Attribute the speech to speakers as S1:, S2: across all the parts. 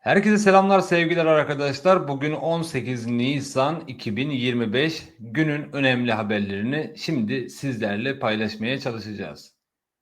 S1: Herkese selamlar sevgiler arkadaşlar. Bugün 18 Nisan 2025 günün önemli haberlerini şimdi sizlerle paylaşmaya çalışacağız.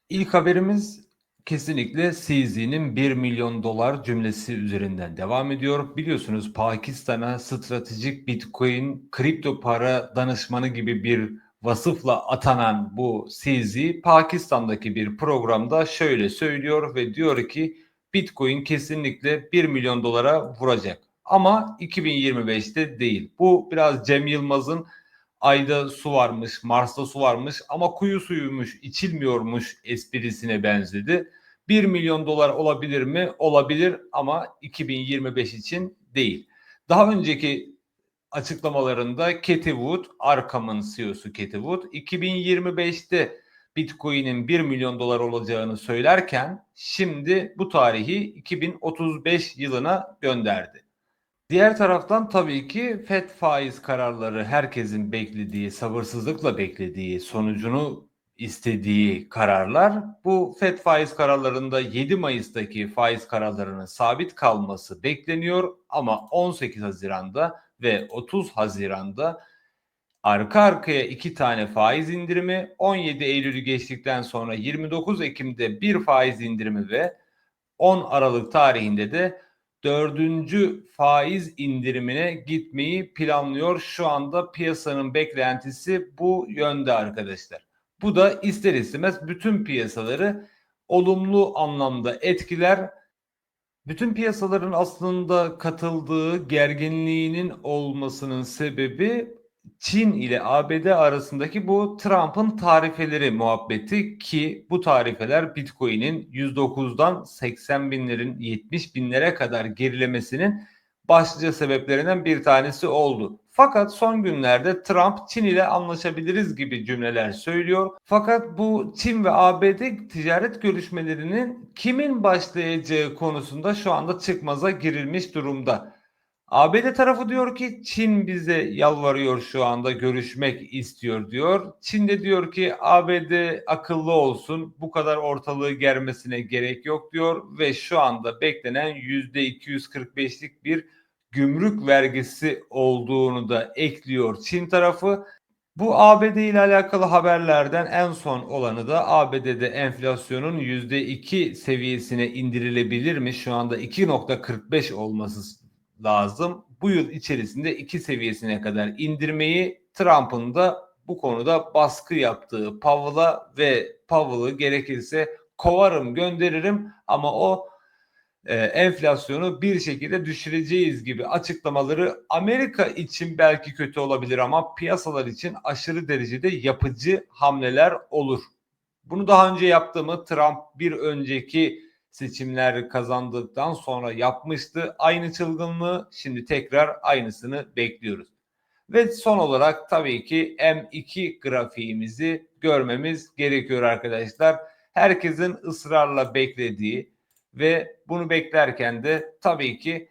S1: İlk haberimiz kesinlikle CZ'nin 1 milyon dolar cümlesi üzerinden devam ediyor. Biliyorsunuz Pakistan'a stratejik Bitcoin kripto para danışmanı gibi bir vasıfla atanan bu CZ Pakistan'daki bir programda şöyle söylüyor ve diyor ki Bitcoin kesinlikle 1 milyon dolara vuracak. Ama 2025'te değil. Bu biraz Cem Yılmaz'ın ayda su varmış, Mars'ta su varmış ama kuyu suyuymuş, içilmiyormuş esprisine benzedi. 1 milyon dolar olabilir mi? Olabilir ama 2025 için değil. Daha önceki açıklamalarında Katie Wood, Arkham'ın CEO'su Katie Wood 2025'te Bitcoin'in 1 milyon dolar olacağını söylerken şimdi bu tarihi 2035 yılına gönderdi. Diğer taraftan tabii ki FED faiz kararları herkesin beklediği, sabırsızlıkla beklediği, sonucunu istediği kararlar. Bu FED faiz kararlarında 7 Mayıs'taki faiz kararlarının sabit kalması bekleniyor ama 18 Haziran'da ve 30 Haziran'da arka arkaya iki tane faiz indirimi, 17 Eylül'ü geçtikten sonra 29 Ekim'de bir faiz indirimi ve 10 Aralık tarihinde de dördüncü faiz indirimine gitmeyi planlıyor. Şu anda piyasanın beklentisi bu yönde arkadaşlar. Bu da ister istemez bütün piyasaları olumlu anlamda etkiler. Bütün piyasaların aslında katıldığı gerginliğinin olmasının sebebi Çin ile ABD arasındaki bu Trump'ın tarifeleri muhabbeti ki bu tarifeler Bitcoin'in 109'dan 80 binlerin 70 binlere kadar gerilemesinin başlıca sebeplerinden bir tanesi oldu. Fakat son günlerde Trump Çin ile anlaşabiliriz gibi cümleler söylüyor. Fakat bu Çin ve ABD ticaret görüşmelerinin kimin başlayacağı konusunda şu anda çıkmaza girilmiş durumda. ABD tarafı diyor ki Çin bize yalvarıyor şu anda görüşmek istiyor diyor. Çin de diyor ki ABD akıllı olsun bu kadar ortalığı germesine gerek yok diyor ve şu anda beklenen %245'lik bir gümrük vergisi olduğunu da ekliyor Çin tarafı. Bu ABD ile alakalı haberlerden en son olanı da ABD'de enflasyonun %2 seviyesine indirilebilir mi? Şu anda 2.45 olması lazım. Bu yıl içerisinde 2 seviyesine kadar indirmeyi Trump'ın da bu konuda baskı yaptığı Powell'a ve Powell'ı gerekirse kovarım gönderirim ama o e, enflasyonu bir şekilde düşüreceğiz gibi açıklamaları Amerika için belki kötü olabilir ama piyasalar için aşırı derecede yapıcı hamleler olur. Bunu daha önce yaptığımı Trump bir önceki seçimler kazandıktan sonra yapmıştı. Aynı çılgınlığı şimdi tekrar aynısını bekliyoruz. Ve son olarak tabii ki M2 grafiğimizi görmemiz gerekiyor arkadaşlar. Herkesin ısrarla beklediği ve bunu beklerken de tabii ki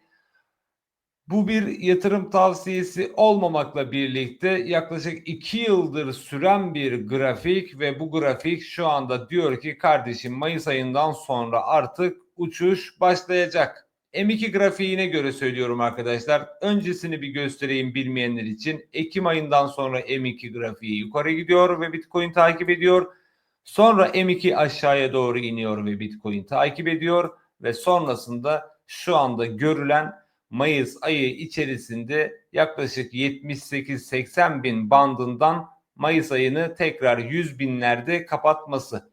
S1: bu bir yatırım tavsiyesi olmamakla birlikte yaklaşık 2 yıldır süren bir grafik ve bu grafik şu anda diyor ki kardeşim Mayıs ayından sonra artık uçuş başlayacak. M2 grafiğine göre söylüyorum arkadaşlar. Öncesini bir göstereyim bilmeyenler için. Ekim ayından sonra M2 grafiği yukarı gidiyor ve Bitcoin takip ediyor. Sonra M2 aşağıya doğru iniyor ve Bitcoin takip ediyor ve sonrasında şu anda görülen Mayıs ayı içerisinde yaklaşık 78-80 bin bandından Mayıs ayını tekrar 100 binlerde kapatması.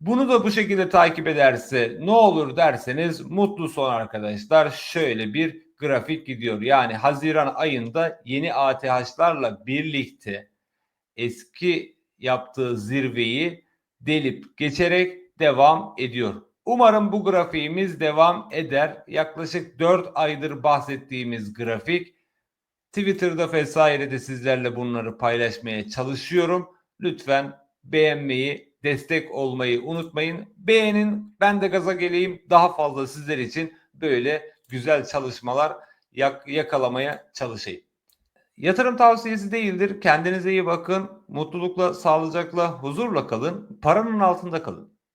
S1: Bunu da bu şekilde takip ederse ne olur derseniz mutlu son arkadaşlar şöyle bir grafik gidiyor. Yani Haziran ayında yeni ATH'larla birlikte eski yaptığı zirveyi delip geçerek devam ediyor. Umarım bu grafiğimiz devam eder. Yaklaşık 4 aydır bahsettiğimiz grafik. Twitter'da vesairede sizlerle bunları paylaşmaya çalışıyorum. Lütfen beğenmeyi, destek olmayı unutmayın. Beğenin, ben de gaza geleyim. Daha fazla sizler için böyle güzel çalışmalar yak- yakalamaya çalışayım. Yatırım tavsiyesi değildir. Kendinize iyi bakın. Mutlulukla, sağlıcakla, huzurla kalın. Paranın altında kalın.